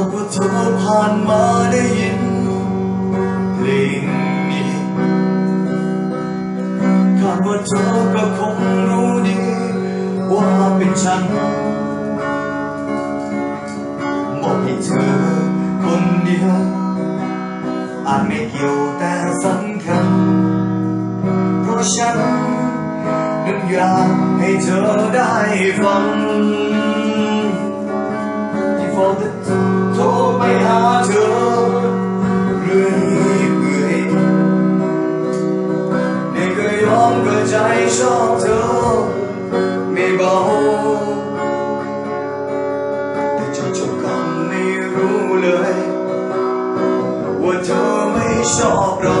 คำว่าเธอผ่านมาได้ยินเพลงนี้คาดว่าเธอก็คงรู้ดี ว่าเป็นฉันมอบให้เธอคนเดียวอาจไม่เกี่ยวแต่สำคัญเพราะฉันนั้นอยากให้เธอได้ฟังที่ฟอ เธอเรื่อยเปื่อยไม่เคยยอมก็ใจชอบเธอไม่เบาแต่เจ้าเจ้าก็ไม่รู้เลย ว่าเธอไม่ชอบเรา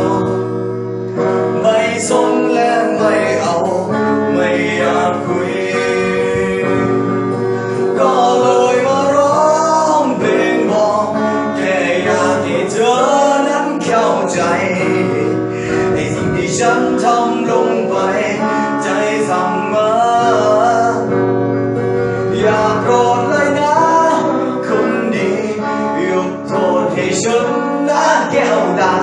ฉันทำลงไป ใจสั่งมา อย่าโกรธเลยนะ คนดี ยกโทษให้ฉันนะแก้วตา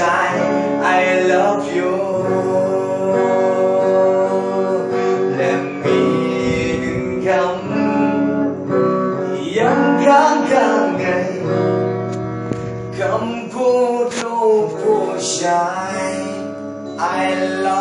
time I love you Let me đừng khóc Yang khang khang ngày Cầm vô đâu vô trái I love you.